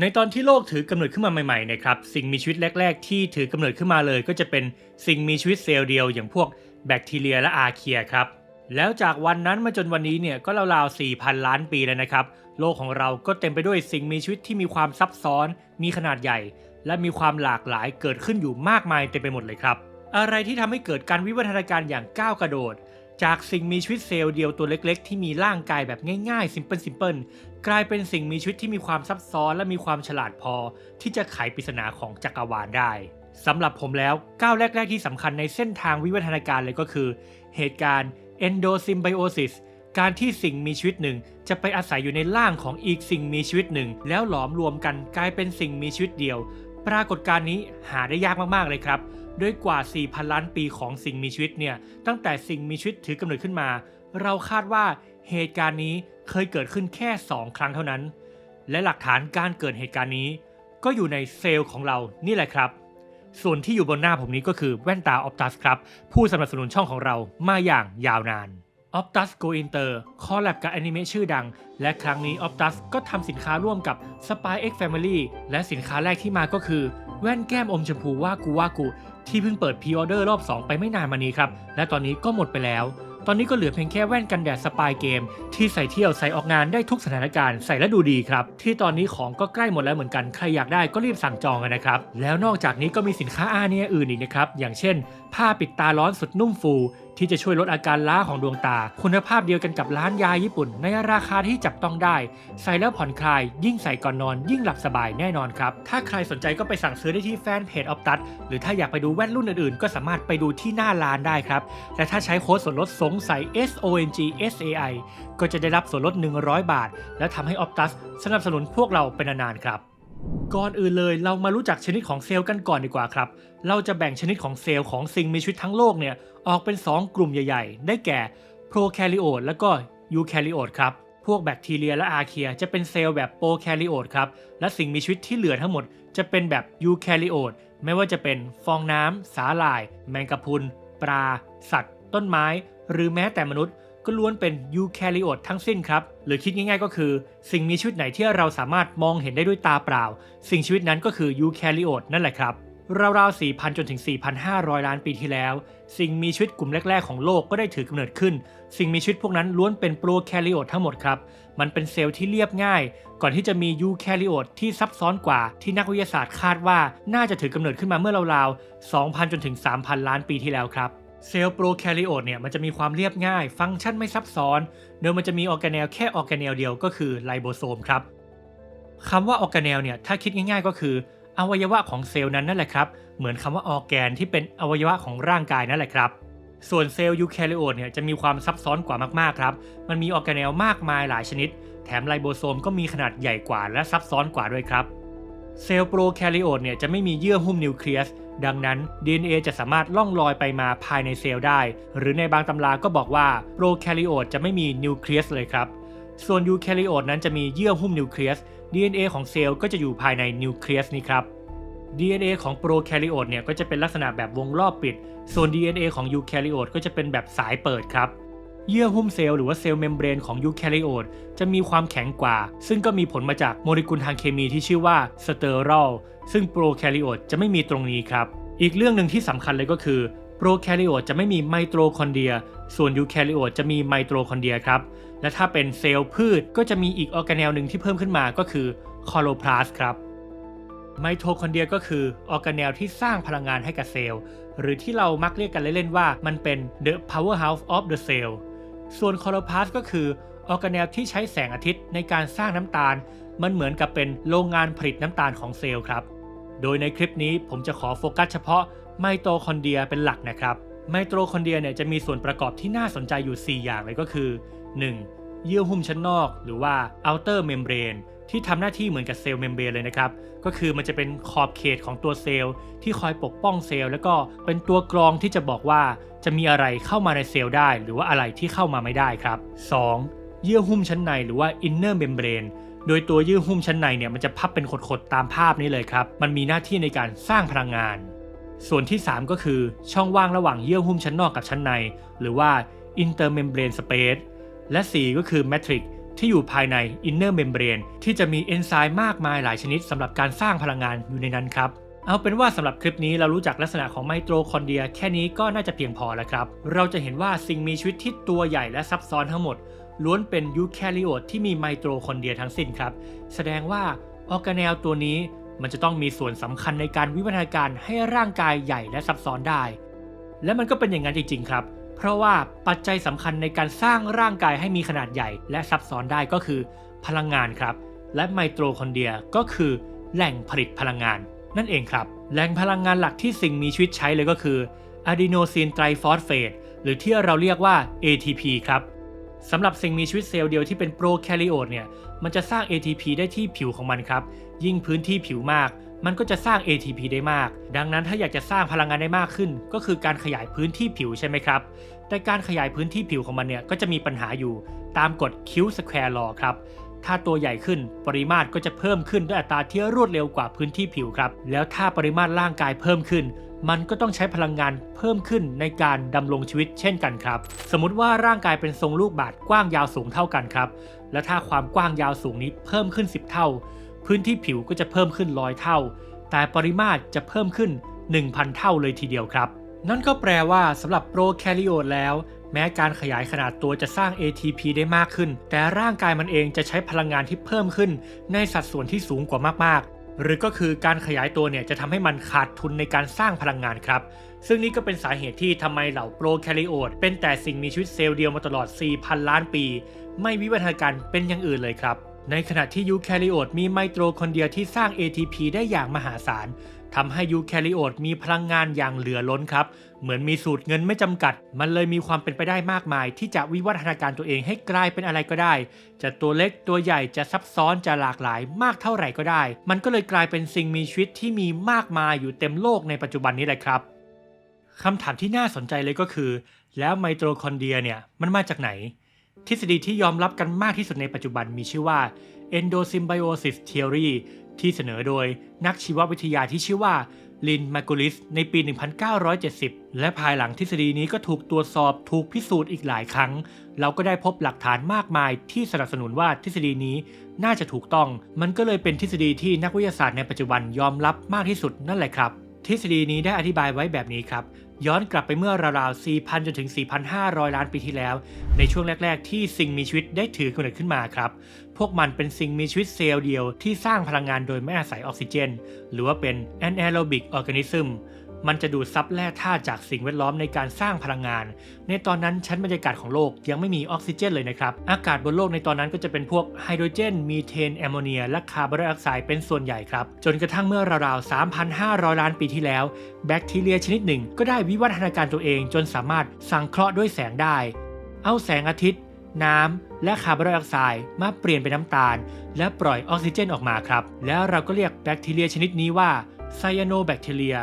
ในตอนที่โลกถือกำเนิดขึ้นมาใหม่ๆนะครับสิ่งมีชีวิตแรก ๆ ที่ถือกำเนิดขึ้นมาเลย ก็จะเป็นสิ่งมีชีวิตเซลล์เดียวอย่างพวกแบคทีเรียและอาร์เคียครับแล้วจากวันนั้นมาจนวันนี้เนี่ยก็ราวๆ 4,000 ล้านปีแล้วนะครับ โลกของเราก็เต็มไปด้วยสิ่งมีชีวิตที่มีความซับซ้อน มีขนาดใหญ่ และมีความหลากหลายเกิดขึ้นอยู่มากมายเต็มไปหมดเลยครับ อะไรที่ทำให้เกิดการวิวัฒนาการอย่างก้าวกระโดด จากสิ่งมีชีวิตเซลล์เดียวตัวเล็กๆ ที่มีร่างกายแบบง่ายๆซิมเพิลซิมเพิลกลายเป็นสิ่งมีชีวิตที่มีความซับซ้อนและมีความฉลาดพอ ที่จะไขปริศนาของจักรวาลได้สำหรับผมแล้วก้าวแรก ๆ ที่สำคัญในเส้นทางวิวัฒนาการเลยก็คือ เหตุการณ์ endosymbiosis การที่สิ่งมีชีวิตหนึ่ง จะไปอาศัยอยู่ในร่างของอีกสิ่งมีชีวิตหนึ่ง แล้วหลอมรวมกันกลายเป็นสิ่งมีชีวิตเดียว ปรากฏการณ์นี้หาได้ยากมากๆเลยครับ ด้วยกว่า 4,000 ล้านปีของสิ่งมีชีวิตเนี่ย ตั้งแต่สิ่งมีชีวิตถือกำเนิดขึ้นมา เราคาดว่าเหตุการณ์นี้เคยเกิดขึ้นแค่ 2 ครั้งเท่านั้น และหลักฐานการเกิดเหตุการณ์นี้ ก็อยู่ในเซลล์ของเรานี่แหละครับ ส่วนที่อยู่บนหน้าผมนี้ก็คือแว่นตาออ t ตัสครับ ผู้สนับสนุนช่องของเรามาอย่างยาวนาน Optus Go Inter คอลแลบกับแอนิเมะชื่อดัง และครั้งนี้ Optus ก็ทำสินค้าร่วมกับ Spy X Family และสินค้าแรกที่มาก็คือ แว่นแก้มอมชมพูว่ากูว่ากู ที่เพิ่งเปิดพรีออเดอร์รอบ 2 ไปไม่นานมานี้ครับ และตอนนี้ก็หมดไปแล้ว ตอนนี้ก็เหลือเพียงแค่แว่นกันแดดสปายเกม ที่ใส่เที่ยวใส่ออกงานได้ทุกสถานการณ์ใส่และดูดีครับ ที่ตอนนี้ของก็ใกล้หมดแล้วเหมือนกัน ใครอยากได้ก็รีบสั่งจองกันนะครับ แล้วนอกจากนี้ก็มีสินค้าอาเนียอื่นอีกนะครับ อย่างเช่น ผ้าปิดตาร้อนสุดนุ่มฟู ที่จะช่วยลดอาการล้าของดวงตา คุณภาพเดียวกันกับร้านยาญี่ปุ่น ในราคาที่จับต้องได้ ใส่แล้วผ่อนคลาย ยิ่งใส่ก่อนนอน ยิ่งหลับสบายแน่นอนครับ ถ้าใครสนใจก็ไปสั่งซื้อได้ที่แฟนเพจออฟตัสหรือถ้าอยากไปดูแว่นรุ่นอื่นๆ ก็สามารถไปดูที่หน้าร้านได้ครับและถ้าใช้โค้ดส่วนลดสงสัย S O N G S A I ก็จะได้รับส่วนลด 100 บาท และทำให้ออฟตัสสนับสนุนพวกเราเป็นนานๆครับ ก่อนอื่นเลยเรามารู้จักชนิดของเซลล์กันก่อนดีกว่าครับ เราจะแบ่งชนิดของเซลล์ของสิ่งมีชีวิตทั้งโลกเนี่ยออกเป็น 2 กลุ่มใหญ่ ๆ ได้แก่โปรแคริโอตและก็ยูแคริโอตครับ พวกแบคทีเรียและอาร์เคียจะเป็นเซลล์แบบโปรแคริโอตครับ และสิ่งมีชีวิตที่เหลือทั้งหมดจะเป็นแบบยูแคริโอตไม่ว่าจะเป็นฟองน้ำสาหร่าย แมงกะพรุน ปลา สัตว์ ต้นไม้ หรือแม้แต่มนุษย์ ก็ล้วนเป็นยูแคริโอตทั้งสิ้นครับ หรือคิดง่ายๆก็คือ สิ่งมีชีวิตไหนที่เราสามารถมองเห็นได้ด้วยตาเปล่า สิ่งชีวิตนั้นก็คือยูแคริโอตนั่นแหละครับราวๆ 4,000 จนถึง 4,500 ล้านปีที่แล้ว สิ่งมีชีวิตกลุ่มแรก ๆ ของโลกก็ได้ถือกำเนิดขึ้น สิ่งมีชีวิตพวกนั้นล้วนเป็นโปรแคริโอตทั้งหมดครับ มันเป็นเซลล์ที่เรียบง่าย ก่อนที่จะมียูแคริโอตที่ซับซ้อนกว่าที่นักวิทยาศาสตร์คาดว่าน่าจะถือกำเนิดขึ้นมาเมื่อราวๆ 2,000 จนถึง 3,000 ล้านปีที่แล้วครับ เซลล์โปรแคริโอตเนี่ยมันจะมีความเรียบง่าย ฟังก์ชันไม่ซับซ้อน โดยมันจะมีออร์แกเนลแค่ออร์แกเนลเดียวก็คือไลโบโซมครับคำว่าออร์แกเนลเนี่ยถ้าคิดง่ายๆ ก็คือ อวัยวะของเซลล์นั้นนั่นแหละครับเหมือนคำว่าออร์แกนที่เป็นอวัยวะของร่างกายนั่นแหละครับส่วนเซลล์ยูแคริโอตเนี่ยจะมีความซับซ้อนกว่ามากๆครับ มันมีออร์แกเนลมากมายหลายชนิด แถมไลโบโซมก็มีขนาดใหญ่กว่าและซับซ้อนกว่าด้วยครับ เซลล์โปรแคริโอตเนี่ยจะไม่มีเยื่อหุ้มนิวเคลียส ดังนั้น DNA จะสามารถล่องลอยไปมาภายในเซลล์ได้ หรือในบางตำราก็บอกว่าโปรแคริโอตจะไม่มีนิวเคลียสเลยครับ ส่วนยูแคริโอตนั้นจะมีเยื่อหุ้มนิวเคลียส DNA ของเซลล์ก็จะอยู่ภายในนิวเคลียสนี้ครับ DNA ของโปรแคริโอตเนี่ยก็จะเป็นลักษณะแบบวงรอบปิด ส่วน DNA ของยูแคริโอตก็จะเป็นแบบสายเปิดครับ เยื่อหุ้มเซลล์หรือว่าเซลล์เมมเบรนของยูแคริโอตจะมีความแข็งกว่า ซึ่งก็มีผลมาจากโมเลกุลทางเคมีที่ชื่อว่าสเตอรอลซึ่งโปรแคริโอตจะไม่มีตรงนี้ครับ อีกเรื่องหนึ่งที่สำคัญเลยก็คือโปรแคริโอตจะไม่มีไมโตคอนเดรีย ส่วนยูแคริโอตจะมีไมโตคอนเดรียครับ และถ้าเป็นเซลล์พืชก็จะมีอีกออร์แกเนลหนึ่งที่เพิ่มขึ้นมาก็คือคอโลพลาสครับไมโทคอนเดรียก็คือออร์แกเนลที่สร้างพลังงานให้กับเซลล์ หรือที่เรามักเรียกกันเล่นๆว่ามันเป็น the powerhouse of the cell ส่วนคอโรพลาสก็คือออร์แกเนลที่ใช้แสงอาทิตย์ในการสร้างน้ำตาล มันเหมือนกับเป็นโรงงานผลิตน้ำตาลของเซลล์ครับ โดยในคลิปนี้ผมจะขอโฟกัสเฉพาะไมโตคอนเดรียเป็นหลักนะครับไมโตคอนเดรียเนี่ยจะมีส่วนประกอบที่น่าสนใจอยู่ 4 อย่างเลยก็คือ 1. เยื่อหุ้มชั้นนอก หรือว่า outer membrane ที่ทำหน้าที่เหมือนกับเซลล์เมมเบรนเลยนะครับ ก็คือมันจะเป็นขอบเขตของตัวเซลล์ที่คอยปกป้องเซลล์แล้วก็เป็นตัวกรองที่จะบอกว่าจะมีอะไรเข้ามาในเซลล์ได้ หรือว่าอะไรที่เข้ามาไม่ได้ครับ 2. เยื่อหุ้มชั้นในหรือว่า inner membrane โดยตัวเยื่อหุ้มชั้นในเนี่ยมันจะพับเป็นขดๆตามภาพนี้เลยครับ มันมีหน้าที่ในการสร้างพลังงาน ส่วนที่ 3 ก็คือช่องว่างระหว่างเยื่อหุ้มชั้นนอกกับชั้นใน หรือว่า intermembrane space และ 4 ก็คือ matrix ที่อยู่ภายใน inner membrane ที่จะมีเอนไซม์มากมายหลายชนิดสำหรับการสร้างพลังงานอยู่ในนั้นครับเอาเป็นว่าสำหรับคลิปนี้เรารู้จักลักษณะของไมโตคอนเดียแค่นี้ก็น่าจะเพียงพอแล้วครับ เราจะเห็นว่าสิ่งมีชีวิตที่ตัวใหญ่และซับซ้อนทั้งหมด ล้วนเป็นยูแคริโอตที่มีไมโตคอนเดียทั้งสิ้นครับ แสดงว่าออร์แกเนลตัวนี้มันจะต้องมีส่วนสำคัญในการวิวัฒนาการให้ร่างกายใหญ่และซับซ้อนได้ และมันก็เป็นอย่างนั้นจริงๆครับ เพราะว่าปัจจัยสำคัญในการสร้างร่างกายให้มีขนาดใหญ่ และซับซ้อนได้ก็คือ พลังงานครับ และไมโตคอนเดรียก็คือ แหล่งผลิตพลังงาน นั่นเองครับ แหล่งพลังงานหลักที่สิ่งมีชีวิตใช้เลยก็คืออะดีโนซินไตรฟอสเฟตหรือที่เราเรียกว่า ATP ครับสำหรับสิ่งมีชีวิตเซลล์เดียวที่เป็นโปรแคริโอตเนี่ยมันจะสร้าง ATP ได้ที่ผิวของมันครับ ยิ่งพื้นที่ผิวมาก มันก็จะสร้าง ATP ได้มาก ดังนั้นถ้าอยากจะสร้างพลังงานได้มากขึ้น ก็คือการขยายพื้นที่ผิวใช่ไหมครับ แต่การขยายพื้นที่ผิวของมันเนี่ยก็จะมีปัญหาอยู่ตามกฎคิวสแควร์ลอครับถ้าตัวใหญ่ขึ้นปริมาตรก็จะเพิ่มขึ้นด้วยอัตราที่รวดเร็วกว่าพื้นที่ผิวครับ แล้วถ้าปริมาตรร่างกายเพิ่มขึ้น มันก็ต้องใช้พลังงานเพิ่มขึ้นในการดำรงชีวิตเช่นกันครับ สมมติว่าร่างกายเป็นทรงลูกบาศก์กว้างยาวสูงเท่ากันครับ และถ้าความกว้างยาวสูงนี้เพิ่มขึ้น 10 เท่า พื้นที่ผิวก็จะเพิ่มขึ้นร้อยเท่า แต่ปริมาตรจะเพิ่มขึ้น 1,000 เท่าเลยทีเดียวครับ นั่นก็แปลว่าสำหรับโปรแคริโอตแล้ว แม้การขยายขนาดตัวจะสร้าง ATP ได้มากขึ้น แต่ร่างกายมันเองจะใช้พลังงานที่เพิ่มขึ้น ในสัดส่วนที่สูงกว่ามากๆ หรือก็คือการขยายตัวเนี่ยจะทำให้มันขาดทุนในการสร้างพลังงานครับซึ่งนี่ก็เป็นสาเหตุที่ทำไมเหล่าโปรแคริโอตเป็นแต่สิ่งมีชีวิตเซลล์เดียวมาตลอด 4,000 ล้านปี ไม่วิวัฒนาการเป็นอย่างอื่นเลยครับ ในขณะที่ยูแคริโอตมีไมโตคอนเดรียที่สร้าง ATP ได้อย่างมหาศาลทำให้ยูแคริโอตมีพลังงานอย่างเหลือล้นครับ เหมือนมีสูตรเงินไม่จำกัด มันเลยมีความเป็นไปได้มากมาย ที่จะวิวัฒนาการตัวเองให้กลายเป็นอะไรก็ได้ จะตัวเล็กตัวใหญ่จะซับซ้อนจะหลากหลายมากเท่าไหร่ก็ได้ มันก็เลยกลายเป็นสิ่งมีชีวิตที่มีมากมายอยู่เต็มโลกในปัจจุบันนี้แหละครับคำถามที่น่าสนใจเลยก็คือ แล้วไมโตคอนเดรียเนี่ยมันมาจากไหน ทฤษฎีที่ยอมรับกันมากที่สุดในปัจจุบันมีชื่อว่า endosymbiosis theory ที่เสนอโดยนักชีววิทยาที่ชื่อว่าลินมากูลิสในปี 1970 และภายหลังทฤษฎีนี้ก็ถูกตรวจสอบถูกพิสูจน์อีกหลายครั้ง เราก็ได้พบหลักฐานมากมายที่สนับสนุนว่าทฤษฎีนี้น่าจะถูกต้อง มันก็เลยเป็นทฤษฎีที่นักวิทยาศาสตร์ในปัจจุบันยอมรับมากที่สุดนั่นแหละครับ ทฤษฎีนี้ได้อธิบายไว้แบบนี้ครับ ย้อนกลับไปเมื่อราวๆ 4,000 จนถึง 4,500 ล้านปีที่แล้ว ในช่วงแรก ๆ ที่สิ่งมีชีวิตได้ถือกำเนิดขึ้นมาครับ พวกมันเป็นสิ่งมีชีวิตเซลล์เดียวที่สร้างพลังงานโดยไม่อาศัยออกซิเจน หรือว่าเป็น anaerobic organism มันจะดูดซับแร่ธาตุจากสิ่งแวดล้อมในการสร้างพลังงาน ในตอนนั้นชั้นบรรยากาศของโลกยังไม่มีออกซิเจนเลยนะครับ อากาศบนโลกในตอนนั้นก็จะเป็นพวกไฮโดรเจน มีเทน แอมโมเนีย และคาร์บอนไดออกไซด์เป็นส่วนใหญ่ครับ จนกระทั่งเมื่อราวๆ 3,500 ล้านปีที่แล้ว แบคทีเรียชนิดหนึ่ง ก็ได้วิวัฒนาการตัวเองจนสามารถสังเคราะห์ด้วยแสงได้ เอาแสงอาทิตย์ น้ำและคาร์บอนไดออกไซด์มาเปลี่ยนเป็นน้ำตาล และปล่อยออกซิเจนออกมาครับ แล้วเราก็เรียกแบคทีเรียชนิดนี้ว่าไซยาโนแบคทีเรีย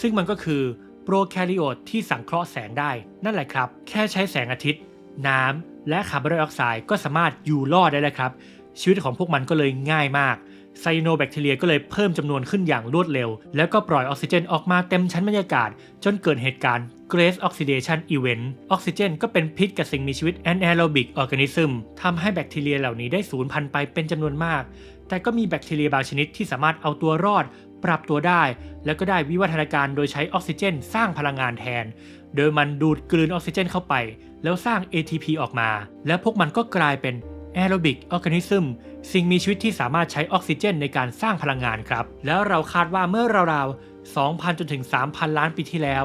ซึ่งมันก็คือโปรแคริโอตที่สังเคราะห์แสงได้นั่นแหละครับ แค่ใช้แสงอาทิตย์ น้ำและคาร์บอนไดออกไซด์ก็สามารถอยู่รอดได้แล้วครับ ชีวิตของพวกมันก็เลยง่ายมากไซโนแบคทีเรียก็เลยเพิ่มจำนวนขึ้นอย่างรวดเร็ว แล้วก็ปล่อยออกซิเจนออกมาเต็มชั้นบรรยากาศ จนเกิดเหตุการณ์ Grace Oxidation Event ออกซิเจนก็เป็นพิษกับสิ่งมีชีวิต Anaerobic Organism ทำให้แบคทีเรียเหล่านี้ได้สูญพันธุ์ไปเป็นจำนวนมาก แต่ก็มีแบคทีเรียบางชนิดที่สามารถเอาตัวรอด ปรับตัวได้ แล้วก็ได้วิวัฒนาการโดยใช้ออกซิเจน สร้างพลังงานแทน โดยมันดูดกลืนออกซิเจนเข้าไป แล้วสร้าง ATP ออกมา แล้วพวกมันก็กลายเป็น Aerobic Organism สิ่งมีชีวิตที่สามารถใช้ออกซิเจนในการสร้างพลังงานครับ แล้วเราคาดว่าเมื่อราวๆ 2,000 จนถึง 3,000 ล้านปีที่แล้ว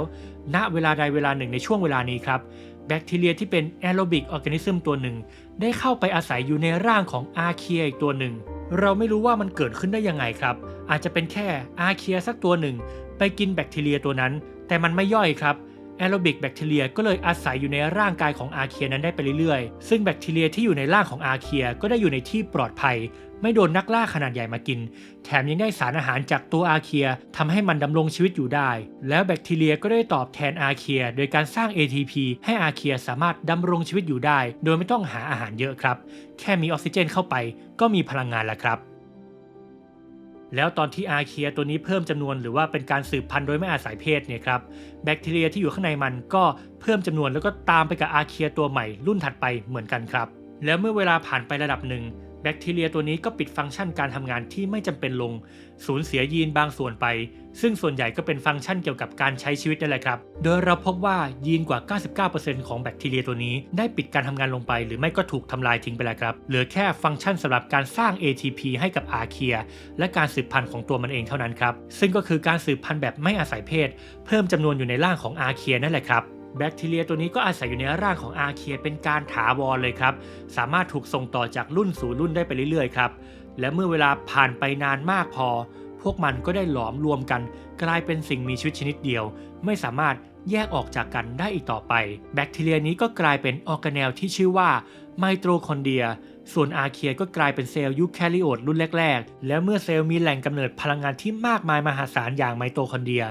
ณ เวลาใดเวลาหนึ่งในช่วงเวลานี้ครับ แบคทีเรียที่เป็น Aerobic Organism ตัวหนึ่ง ได้เข้าไปอาศัยอยู่ในร่างของอาเคียอีกตัวหนึ่ง เราไม่รู้ว่ามันเกิดขึ้นได้ยังไงครับ อาจจะเป็นแค่อาเคียสักตัวหนึ่ง ไปกินแบคทีเรียตัวนั้น แต่มันไม่ย่อยครับ แอโรบิกแบคทีเรียก็เลยอาศัยอยู่ในร่างกายของอาเคียนั้นได้ไปเรื่อยๆ ซึ่งแบคทีเรียที่อยู่ในร่างของอาเคียก็ได้อยู่ในที่ปลอดภัย ไม่โดนนักล่าขนาดใหญ่มากิน แถมยังได้สารอาหารจากตัวอาเคียทำให้มันดำรงชีวิตอยู่ได้ แล้วแบคทีเรียก็ได้ตอบแทนอาเคียโดยการสร้าง ATP ให้อาเคียสามารถดำรงชีวิตอยู่ได้ โดยไม่ต้องหาอาหารเยอะครับ แค่มีออกซิเจนเข้าไป ก็มีพลังงานแล้วครับ แล้วตอนที่อาเคียตัวนี้เพิ่มจำนวนหรือว่าเป็นการสืบพันธุ์โดยไม่อาศัยเพศเนี่ยครับแบคทีเรียที่อยู่ข้างในมันก็เพิ่มจำนวนแล้วก็ตามไปกับอาเคียตัวใหม่รุ่นถัดไปเหมือนกันครับ แล้วเมื่อเวลาผ่านไประดับหนึ่ง แบคทีเรียตัวนี้ก็ปิดฟังก์ชันการทำงานที่ไม่จำเป็นลง สูญเสียยีนบางส่วนไป ซึ่งส่วนใหญ่ก็เป็นฟังก์ชันเกี่ยวกับการใช้ชีวิตนั่นแหละครับ โดยเราพบว่ายีนกว่า 99%ของแบคทีเรียตัวนี้ได้ปิดการทำงานลงไป หรือไม่ก็ถูกทำลายทิ้งไปแล้วครับ เหลือแค่ฟังก์ชันสำหรับการสร้าง ATP ให้กับอาเคีย และการสืบพันธุ์ของตัวมันเองเท่านั้นครับ ซึ่งก็คือการสืบพันธุ์แบบไม่อาศัยเพศ เพิ่มจำนวนอยู่ในร่างของอาเคียนั่นแหละครับ แบคทีเรียตัวนี้ก็อาศัยอยู่ในร่างของอาเคียเป็นการถาวรเลยครับ สามารถถูกส่งต่อจากรุ่นสู่รุ่นได้ไปเรื่อยๆครับ และเมื่อเวลาผ่านไปนานมากพอ พวกมันก็ได้หลอมรวมกัน กลายเป็นสิ่งมีชีวิตชนิดเดียว ไม่สามารถ แยกออกจากกันได้อีกต่อไป แบคทีเรียนี้ก็กลายเป็นออร์แกเนลที่ชื่อว่าไมโตคอนเดรีย ส่วนอาเคียก็กลายเป็นเซลล์ยูแคริโอตรุ่นแรก ๆ แล้วเมื่อเซลล์มีแหล่งกำเนิดพลังงานที่มากมายมหาศาลอย่างไมโตคอนเดรีย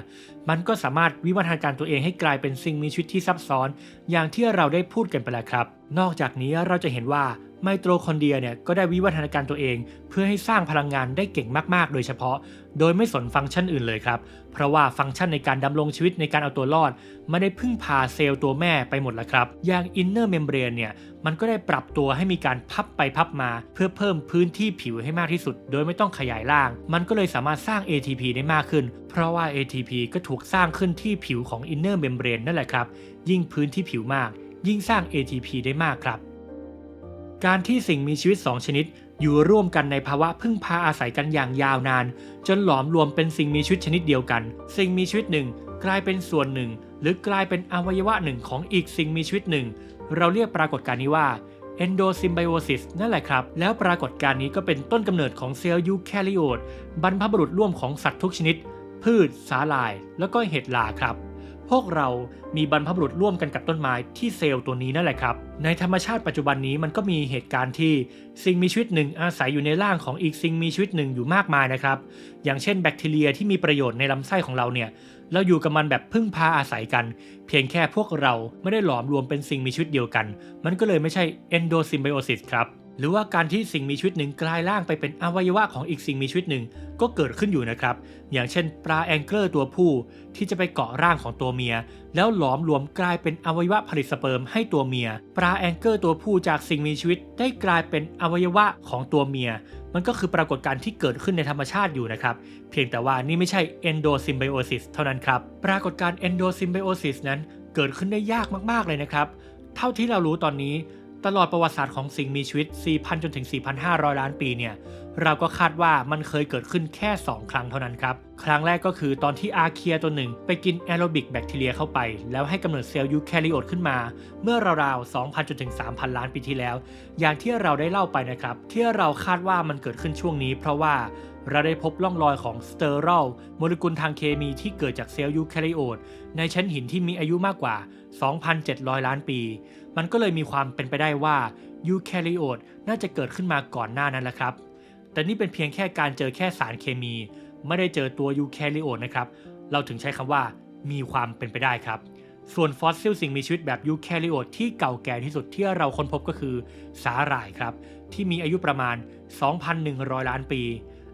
มันก็สามารถวิวัฒนาการตัวเองให้กลายเป็นสิ่งมีชีวิตที่ซับซ้อน อย่างที่เราได้พูดกันไปแล้วครับ นอกจากนี้เราจะเห็นว่า ไมโตคอนเดียเนี่ยก็ได้วิวัฒนาการตัวเอง เพื่อให้สร้างพลังงานได้เก่งมากๆ โดยเฉพาะ โดยไม่สนฟังก์ชันอื่นเลยครับ เพราะว่าฟังก์ชันในการดำรงชีวิตในการเอาตัวรอดไม่ได้พึ่งพาเซลล์ตัวแม่ไปหมดแล้วครับ อย่างอินเนอร์เมมเบรนเนี่ยมันก็ได้ปรับตัวให้มีการพับไปพับมา เพื่อเพิ่มพื้นที่ผิวให้มากที่สุด โดยไม่ต้องขยายร่าง มันก็เลยสามารถสร้าง ATP ได้มากขึ้น เพราะว่า ATP ก็ถูกสร้างขึ้นที่ผิวของอินเนอร์เมมเบรนนั่นแหละครับ ยิ่งพื้นที่ผิวมาก ยิ่งสร้าง ATP ได้มากครับ การที่สิ่งมีชีวิต2ชนิด อยู่ร่วมกันในภาวะพึ่งพาอาศัยกันอย่างยาวนาน จนหลอมรวมเป็นสิ่งมีชีวิตชนิดเดียวกัน สิ่งมีชีวิตหนึ่ง กลายเป็นส่วนหนึ่ง หรือกลายเป็นอวัยวะหนึ่งของอีกสิ่งมีชีวิตหนึ่ง เราเรียกปรากฏการณ์นี้ว่า endosymbiosis นั่นแหละครับ แล้วปรากฏการณ์นี้ก็เป็นต้นกำเนิดของเซลล์ยูแคริโอตบรรพบุรุษร่วมของสัตว์ทุกชนิด พืช สาหร่าย แล้วก็เห็ดลาครับ พวกเรามีบรรพบุรุษร่วมกันกับต้นไม้ที่เซลล์ตัวนี้นั่นแหละครับ ในธรรมชาติปัจจุบันนี้มันก็มีเหตุการณ์ที่สิ่งมีชีวิตหนึ่งอาศัยอยู่ในร่างของอีกสิ่งมีชีวิตหนึ่งอยู่มากมายนะครับ อย่างเช่นแบคทีเรียที่มีประโยชน์ในลำไส้ของเราเนี่ย เราอยู่กับมันแบบพึ่งพาอาศัยกัน เพียงแค่พวกเราไม่ได้หลอมรวมเป็นสิ่งมีชีวิตเดียวกัน มันก็เลยไม่ใช่ endosymbiosis ครับ หรือว่าการที่สิ่งมีชีวิตหนึ่งกลายร่างไปเป็นอวัยวะของอีกสิ่งมีชีวิตหนึ่งก็เกิดขึ้นอยู่นะครับ อย่างเช่น ปลาแองเกิลตัวผู้ที่จะไปเกาะร่างของตัวเมีย แล้วหลอมรวมกลายเป็นอวัยวะผลิตสเปิร์มให้ตัวเมีย ปลาแองเกิลตัวผู้จากสิ่งมีชีวิตได้กลายเป็นอวัยวะของตัวเมีย มันก็คือปรากฏการณ์ที่เกิดขึ้นในธรรมชาติอยู่นะครับ เพียงแต่ว่านี่ไม่ใช่ endosymbiosis เท่านั้นครับ ปรากฏการณ์ endosymbiosis นั้นเกิดขึ้นได้ยากมากๆเลยนะครับ เท่าที่เรารู้ตอนนี้ ตลอดประวัติศาสตร์ของสิ่งมีชีวิต 4,000 จนถึง 4,500 ล้านปีเนี่ย เราก็คาดว่ามันเคยเกิดขึ้นแค่ 2 ครั้งเท่านั้นครับ ครั้งแรกก็คือตอนที่อาเคียตัวหนึ่งไปกินแอโรบิกแบคทีเรียเข้าไป แล้วให้กำเนิดเซลล์ยูแคริโอตขึ้นมา เมื่อราวๆ 2,000 จนถึง 3,000 ล้านปีที่แล้ว อย่างที่เราได้เล่าไปนะครับ ที่เราคาดว่ามันเกิดขึ้นช่วงนี้ เพราะว่าเราได้พบร่องรอยของสเตอรอลโมเลกุลทางเคมีที่เกิดจากเซลล์ยูแคริโอตในชั้นหินที่มีอายุมากกว่า 2,700 ล้านปี มันก็เลยมีความเป็นไปได้ว่ายูแคริโอตน่าจะเกิดขึ้นมาก่อนหน้านั้นแหละครับ แต่นี่เป็นเพียงแค่การเจอแค่สารเคมี ไม่ได้เจอตัวยูแคริโอตนะครับ เราถึงใช้คำว่ามีความเป็นไปได้ครับ ส่วนฟอสซิลสิ่งมีชีวิตแบบยูแคริโอตที่เก่าแก่ที่สุดที่เราค้นพบก็คือสาหร่ายครับ ที่มีอายุประมาณ 2,100 ล้านปี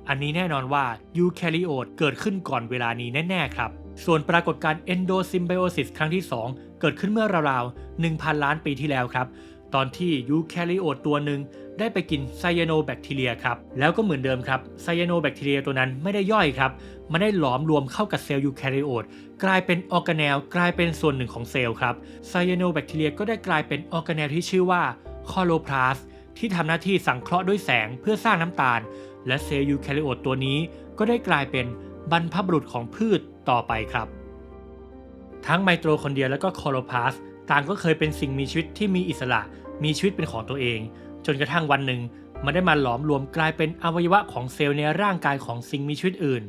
อันนี้แน่นอนว่ายูแคริโอตเกิดขึ้นก่อนเวลานี้แน่ๆครับ ส่วนปรากฏการณ์ endosymbiosis ครั้งที่2 เกิดขึ้นเมื่อราวๆ 1,000 ล้านปีที่แล้วครับ ตอนที่ยูแคริโอตตัวหนึ่งได้ไปกินไซยาโนแบคทีเรียครับ แล้วก็เหมือนเดิมครับไซยาโนแบคทีเรียตัวนั้นไม่ได้ย่อยครับ มันได้หลอมรวมเข้ากับเซลล์ยูแคริโอตกลายเป็นออร์แกเนลกลายเป็นส่วนหนึ่งของเซลล์ครับไซยาโนแบคทีเรียก็ได้กลายเป็นออร์แกเนลที่ชื่อว่าคอโลพลาสที่ทำหน้าที่สังเคราะห์ด้วยแสงเพื่อสร้างน้ำตาล และเซลล์ยูแคริโอตตัวนี้ก็ได้กลายเป็นบรรพบุรุษของพืชต่อไปครับ ทั้งไมโตคอนเดรียและก็คอโลพลาสต่างก็เคยเป็นสิ่งมีชีวิตที่มีอิสระ มีชีวิตเป็นของตัวเอง จนกระทั่งวันหนึ่ง มันได้มาหลอมรวมกลายเป็นอวัยวะของเซลล์ในร่างกายของสิ่งมีชีวิตอื่น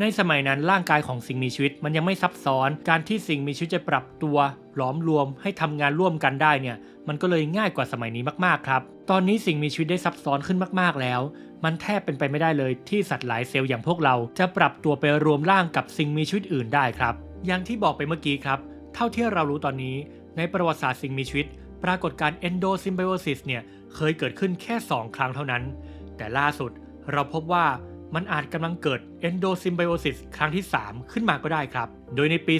ในสมัยนั้นร่างกายของสิ่งมีชีวิตมันยังไม่ซับซ้อน การที่สิ่งมีชีวิตจะปรับตัวหลอมรวมให้ทำงานร่วมกันได้เนี่ย มันก็เลยง่ายกว่าสมัยนี้มากๆครับ ตอนนี้สิ่งมีชีวิตได้ซับซ้อนขึ้นมากๆแล้ว มันแทบเป็นไปไม่ได้เลยที่สัตว์หลายเซลล์อย่างพวกเราจะปรับตัวไปรวมร่างกับสิ่งมีชีวิตอื่นได้ครับ อย่างที่บอกไปเมื่อกี้ครับ เท่าที่เรารู้ตอนนี้ ในประวัติศาสตร์สิ่งมีชีวิต ปรากฏการ์ endosymbiosis เนี่ยเคยเกิดขึ้นแค่ 2 ครั้งเท่านั้น แต่ล่าสุดเราพบว่ามันอาจกำลังเกิด endosymbiosis ครั้งที่ 3 ขึ้นมาก็ได้ครับ โดยในปี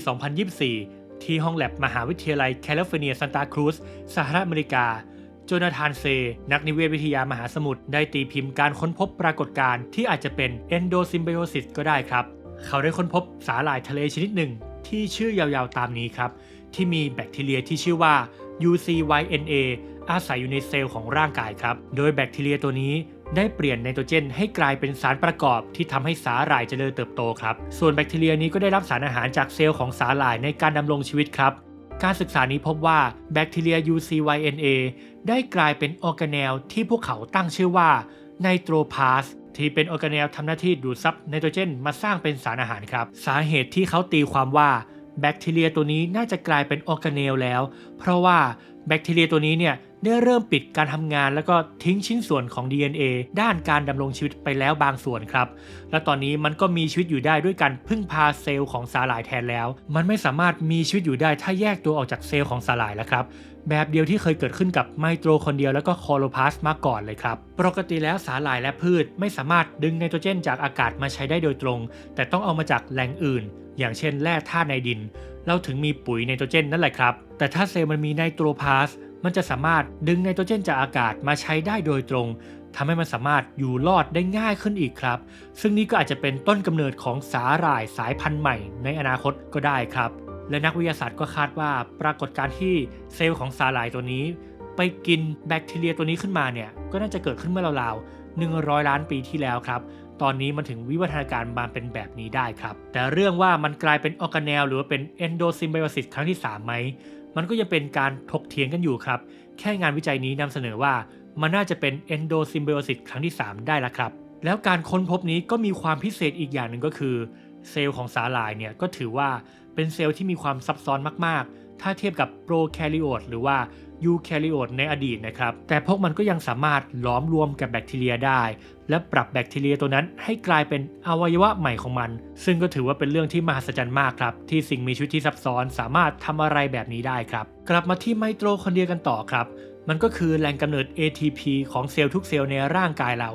2024 ที่ห้องแลบมหาวิทยาลัยแคลิฟอร์เนียซันตาครูซสหรัฐอเมริกาโจนาธานเซ นักนิเวศวิทยามหาสมุทรได้ตีพิมพ์การค้นพบปรากฏการณ์ที่อาจจะเป็น endosymbiosis ก็ได้ครับ เขาได้ค้นพบสาหร่ายทะเลชนิดหนึ่ง ที่ชื่อยาวๆตามนี้ครับ ที่มีแบคทีเรียที่ชื่อว่า UCYNA อาศัยอยู่ในเซลล์ของร่างกายครับ โดยแบคทีเรียตัวนี้ได้เปลี่ยนไนโตรเจนให้กลายเป็นสารประกอบที่ทำให้สาหร่ายเจริญเติบโตครับ ส่วนแบคทีเรียนี้ก็ได้รับสารอาหารจากเซลล์ของสาหร่ายในการดำรงชีวิตครับ การศึกษานี้พบว่าแบคทีเรีย UCYNA ได้กลายเป็นออร์แกเนลที่พวกเขาตั้งชื่อว่าไนโตรพาส ที่เป็นออร์แกเนลทำหน้าที่ดูดซับไนโตรเจนมาสร้างเป็นสารอาหารครับ สาเหตุที่เขาตีความว่าแบคทีเรียตัวนี้น่าจะกลายเป็นออร์แกเนลแล้ว เพราะว่าแบคทีเรียตัวนี้เนี่ยได้เริ่มปิดการทำงานแล้วก็ทิ้งชิ้นส่วนของ DNA ด้านการดำรงชีวิตไปแล้วบางส่วนครับ และตอนนี้มันก็มีชีวิตอยู่ได้ด้วยการพึ่งพาเซลล์ของสาหร่ายแทนแล้ว มันไม่สามารถมีชีวิตอยู่ได้ถ้าแยกตัวออกจากเซลล์ของสาหร่ายแล้วครับแบบเดียวที่เคยเกิดขึ้นกับไมโตรคอนเดียแล้วก็คอโลพาสมาก่อนเลยครับ ปกติแล้วสาหร่ายและพืชไม่สามารถดึงไนโตรเจนจากอากาศมาใช้ได้โดยตรง แต่ต้องเอามาจากแหล่งอื่น อย่างเช่นแร่ธาตุในดิน เราถึงมีปุ๋ยไนโตรเจนนั่นแหละครับ แต่ถ้าเซลล์มันมีไนโตรพาส มันจะสามารถดึงไนโตรเจนจากอากาศมาใช้ได้โดยตรงทำให้มันสามารถอยู่รอดได้ง่ายขึ้นอีกครับ ซึ่งนี่ก็อาจจะเป็นต้นกำเนิดของสาหร่ายสายพันธุ์ใหม่ในอนาคตก็ได้ครับ และนักวิทยาศาสตร์ก็คาดว่าปรากฏการณ์ที่เซลล์ของสาหร่ายตัวนี้ ไปกินแบคทีเรียตัวนี้ขึ้นมาเนี่ยก็น่าจะเกิดขึ้นเมื่อราวๆ100 ล้านปีที่แล้วครับ ตอนนี้มันถึงวิวัฒนาการมาเป็นแบบนี้ได้ครับ แต่เรื่องว่ามันกลายเป็นออร์แกเนลหรือว่าเป็น endosymbiosis ครั้งที่3ไหม มันก็ยังเป็นการถกเถียงกันอยู่ครับ แค่งานวิจัยนี้นำเสนอว่ามันน่าจะเป็น endosymbiosis ครั้งที่ 3 ได้ละครับ แล้วการค้นพบนี้ก็มีความพิเศษอีกอย่างหนึ่งก็คือ เซลล์ของสาหร่ายเนี่ยก็ถือว่าเป็นเซลล์ที่มีความซับซ้อนมากๆ ถ้าเทียบกับโปรแคริโอตหรือว่า ยูแคริโอตในอดีตนะครับ แต่พวกมันก็ยังสามารถล้อมรวมกับแบคทีเรียได้ และปรับแบคทีเรียตัวนั้นให้กลายเป็นอวัยวะใหม่ของมัน ซึ่งก็ถือว่าเป็นเรื่องที่มหัศจรรย์มากครับ ที่สิ่งมีชีวิตที่ซับซ้อนสามารถทำอะไรแบบนี้ได้ครับ กลับมาที่ไมโตรคอนเดรียกันต่อครับ มันก็คือแหล่งกำเนิด ATP ของเซลล์ทุกเซลล์ในร่างกายเรา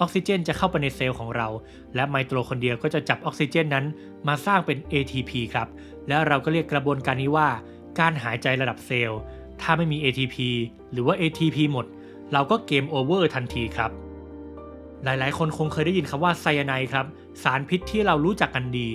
ออกซิเจนจะเข้าไปในเซลล์ของเรา และไมโตรคอนเดรียก็จะจับออกซิเจนนั้น มาสร้างเป็น ATP ครับ แล้วเราก็เรียกกระบวนการนี้ว่า การหายใจระดับเซลล์ ถ้าไม่มี ATP หรือว่า ATP หมด เราก็เกมโอเวอร์ทันทีครับ หลายๆ คนคงเคยได้ยินคำว่าไซยาไนครับ สารพิษที่เรารู้จักกันดี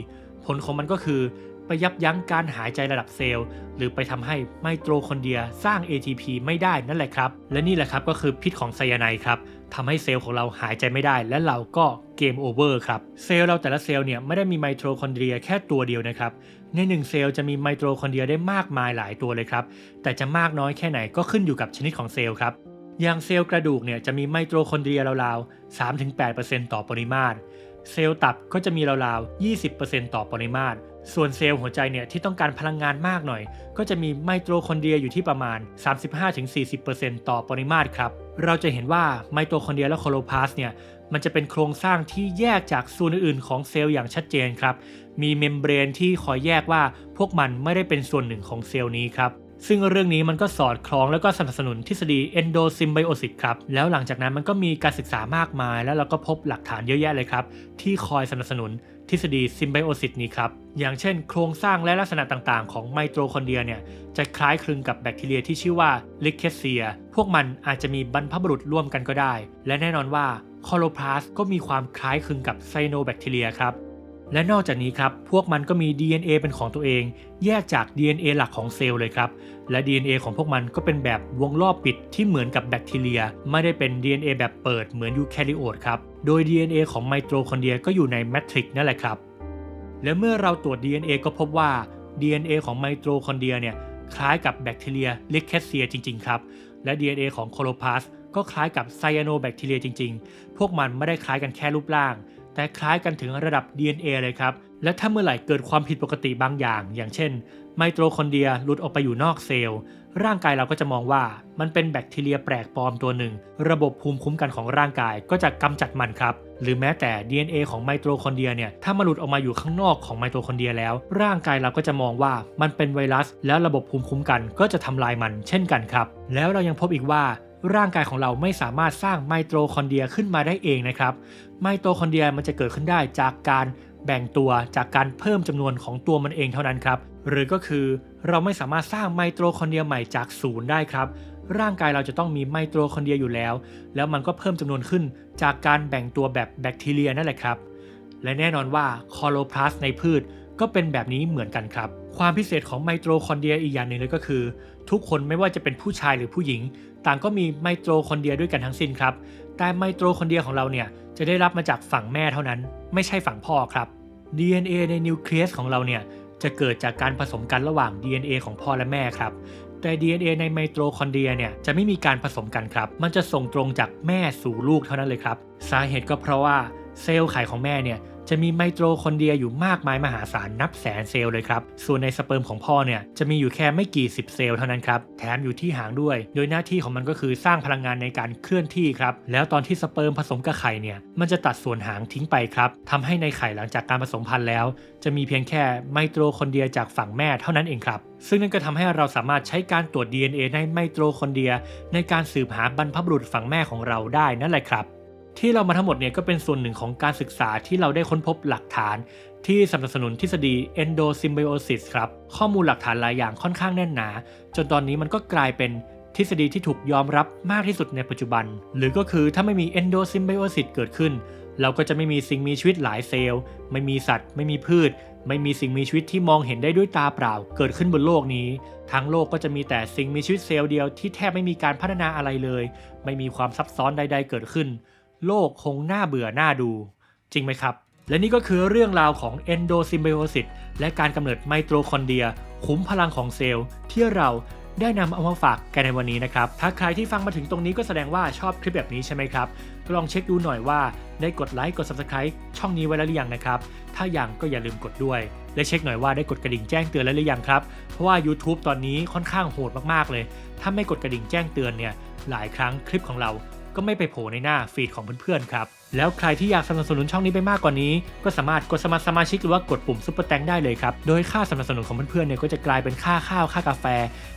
ผลของมันก็คือ ไปยับยั้งการหายใจระดับเซลล์ หรือไปทำให้ไมโตคอนเดรียสร้าง ATP ไม่ได้นั่นแหละครับ และนี่แหละครับก็คือพิษของไซยาไนครับ ทำให้เซลล์ของเราหายใจไม่ได้ และเราก็เกมโอเวอร์ครับ เซลล์เราแต่ละเซลล์เนี่ยไม่ได้มีไมโตรคอนเดรียแค่ตัวเดียวนะครับ ในหนึ่งเซลล์จะมีไมโตรคอนเดรียได้มากมายหลายตัวเลยครับ แต่จะมากน้อยแค่ไหนก็ขึ้นอยู่กับชนิดของเซลล์ครับอย่างเซลล์กระดูกเนี่ยจะมีไมโตรคอนเดรียราวๆ 3-8%ต่อปริมาตร เซลล์ตับก็จะมีราวๆ 20%ต่อปริมาตร ส่วนเซลล์หัวใจเนี่ยที่ต้องการพลังงานมากหน่อย ก็จะมีไมโตคอนเดรียอยู่ที่ประมาณ 35-40%ต่อปริมาตรครับ เราจะเห็นว่าไมโตคอนเดรียและโคโลพาสเนี่ยมันจะเป็นโครงสร้างที่แยกจากส่วนอื่นของเซลล์อย่างชัดเจนครับ มีเมมเบรนที่คอยแยกว่าพวกมันไม่ได้เป็นส่วนหนึ่งของเซลล์นี้ครับ ซึ่งเรื่องนี้มันก็สอดคล้องแล้วก็สนับสนุนทฤษฎี endosymbiosis ครับ แล้วหลังจากนั้นมันก็มีการศึกษามากมาย แล้วเราก็พบหลักฐานเยอะแยะเลยครับ ที่คอยสนับสนุน ทฤษฎี symbiosis นี้ครับ อย่างเช่นโครงสร้างและลักษณะต่างๆ ของไมโตรคอนเดรียเนี่ยจะคล้ายคลึงกับแบคทีเรียที่ชื่อว่าลิเคเซีย พวกมันอาจจะมีบรรพบุรุษร่วมกันก็ได้ และแน่นอนว่าคอโลพลาสก็มีความคล้ายคลึงกับไซโนแบคทีเรียครับและนอกจากนี้ครับ พวกมันก็มี DNA เป็นของตัวเอง แยกจาก DNA หลักของเซลล์เลยครับ และ DNA ของพวกมันก็เป็นแบบวงรอบปิดที่เหมือนกับแบคทีเรีย ไม่ได้เป็น DNA แบบเปิดเหมือนยูแคริโอตครับ โดย DNA ของไมโตรคอนเดรียก็อยู่ในแมทริกนั่นแหละครับ และเมื่อเราตรวจ DNA ก็พบว่า DNA ของไมโตรคอนเดรียเนี่ยคล้ายกับแบคทีเรียลิเคสเซียจริง ๆ ครับ และ DNA ของโคโลพาสก็คล้ายกับไซยาโนแบคทีเรียจริง ๆ พวกมันไม่ได้คล้ายกันแค่รูปร่าง แต่คล้ายกันถึงระดับ DNA เลยครับ และถ้าเมื่อไหร่เกิดความผิดปกติบางอย่าง อย่างเช่น ไมโตรคอนเดรียหลุดออกไปอยู่นอกเซลล์ ร่างกายเราก็จะมองว่ามันเป็นแบคทีเรียแปลกปลอมตัวหนึ่ง ระบบภูมิคุ้มกันของร่างกายก็จะกำจัดมันครับ หรือแม้แต่ DNA ของไมโตคอนเดียเนี่ยถ้ามันหลุดออกมาอยู่ข้างนอกของไมโตคอนเดียแล้ว ร่างกายเราก็จะมองว่ามันเป็นไวรัส แล้วระบบภูมิคุ้มกันก็จะทำลายมันเช่นกันครับ แล้วเรายังพบอีกว่าร่างกายของเราไม่สามารถสร้างไมโตคอนเดียขึ้นมาได้เองนะครับ ไมโตคอนเดียมันจะเกิดขึ้นได้จากการ แบ่งตัวจากการเพิ่มจำนวนของตัวมันเองเท่านั้นครับ หรือก็คือเราไม่สามารถสร้างไมโตคอนเดรียใหม่จากศูนย์ได้ครับ ร่างกายเราจะต้องมีไมโตคอนเดรียอยู่แล้ว แล้วมันก็เพิ่มจำนวนขึ้นจากการแบ่งตัวแบบแบคทีเรียนั่นแหละครับ และแน่นอนว่าคอโลพลาสในพืชก็เป็นแบบนี้เหมือนกันครับ ความพิเศษของไมโตคอนเดรียอีกอย่างหนึ่งเลยก็คือ ทุกคนไม่ว่าจะเป็นผู้ชายหรือผู้หญิง ต่างก็มีไมโตคอนเดรียด้วยกันทั้งสิ้นครับ แต่ไมโตคอนเดียของเราเนี่ยจะได้รับมาจากฝั่งแม่เท่านั้น ไม่ใช่ฝั่งพ่อครับ DNA ในนิวเคลียสของเราเนี่ยจะเกิดจากการผสมกันระหว่าง DNA ของพ่อและแม่ครับ แต่ DNA ในไมโตคอนเดรียเนี่ยจะไม่มีการผสมกันครับ มันจะส่งตรงจากแม่สู่ลูกเท่านั้นเลยครับ สาเหตุก็เพราะว่าเซลล์ไข่ของแม่เนี่ย จะมีไมโตคอนเดียอยู่มากมายมหาศาลนับแสนเซลล์เลยครับ ส่วนในสเปิร์มของพ่อเนี่ยจะมีอยู่แค่ไม่กี่สิบเซลล์เท่านั้นครับ แถมอยู่ที่หางด้วย โดยหน้าที่ของมันก็คือสร้างพลังงานในการเคลื่อนที่ครับ แล้วตอนที่สเปิร์มผสมกับไข่เนี่ย มันจะตัดส่วนหางทิ้งไปครับทำให้ในไข่หลังจากการผสมพันธุ์แล้ว จะมีเพียงแค่ไมโตคอนเดียจากฝั่งแม่เท่านั้นเองครับ ซึ่งนั่นก็ทำให้เราสามารถใช้การตรวจ DNA ในไมโตคอนเดีย ในการสืบหาบรรพบุรุษฝั่งแม่ของเราได้นั่นแหละครับ ที่เรามาทั้งหมดเนี่ยก็เป็นส่วนหนึ่งของการศึกษาที่เราได้ค้นพบหลักฐาน ที่สนับสนุนทฤษฎี endosymbiosis ครับ ข้อมูลหลักฐานหลายอย่างค่อนข้างแน่นหนา จนตอนนี้มันก็กลายเป็นทฤษฎีที่ถูกยอมรับมากที่สุดในปัจจุบัน หรือก็คือถ้าไม่มี endosymbiosis เกิดขึ้น เราก็จะไม่มีสิ่งมีชีวิตหลายเซลล์ ไม่มีสัตว์ ไม่มีพืช ไม่มีสิ่งมีชีวิตที่มองเห็นได้ด้วยตาเปล่า เกิดขึ้นบนโลกนี้ ทั้งโลกก็จะมีแต่สิ่งมีชีวิตเซลล์เดียวที่แทบไม่มีการพัฒนาอะไรเลย ไม่มีความซับซ้อนใด ๆ เกิดขึ้น โลกคงน่าเบื่อน่าดู จริงไหมครับ และนี่ก็คือเรื่องราวของ endosymbiosis และการกำเนิดไมโตคอนเดีย คุ้มพลังของเซลล์ที่เราได้นำเอามาฝากกันในวันนี้นะครับ ถ้าใครที่ฟังมาถึงตรงนี้ก็แสดงว่าชอบคลิปแบบนี้ใช่ไหมครับ ก็ลองเช็คดูหน่อยว่าได้กดไลค์กด subscribe ช่องนี้ไว้แล้วหรือยังนะครับ ถ้ายังก็อย่าลืมกดด้วย และเช็คหน่อยว่าได้กดกระดิ่งแจ้งเตือนแล้วหรือยังครับ เพราะว่า YouTube ตอนนี้ค่อนข้างโหดมากๆเลย ถ้าไม่กดกระดิ่งแจ้งเตือนเนี่ย หลายครั้งคลิปของเรา ก็ไม่ไปโผล่ในหน้าฟีดของเพื่อนๆครับ แล้วใครที่อยากสนับสนุนช่องนี้ไปมากกว่านี้ ก็สามารถกดสมัครสมาชิกหรือว่ากดปุ่มซุปเปอร์แตงได้เลยครับ โดยค่าสนับสนุนของเพื่อนๆเนี่ยก็จะกลายเป็นค่าข้าวค่ากาแฟ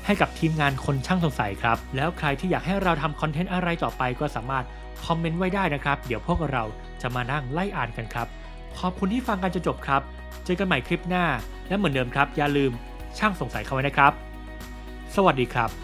ให้กับทีมงานคนช่างสงสัยครับ แล้วใครที่อยากให้เราทำคอนเทนต์อะไรต่อไปก็สามารถคอมเมนต์ไว้ได้นะครับ เดี๋ยวพวกเราจะมานั่งไล่อ่านกันครับ ขอบคุณที่ฟังกันจนจบครับ เจอกันใหม่คลิปหน้า และเหมือนเดิมครับ อย่าลืมช่างสงสัยเข้าไว้นะครับ สวัสดีครับ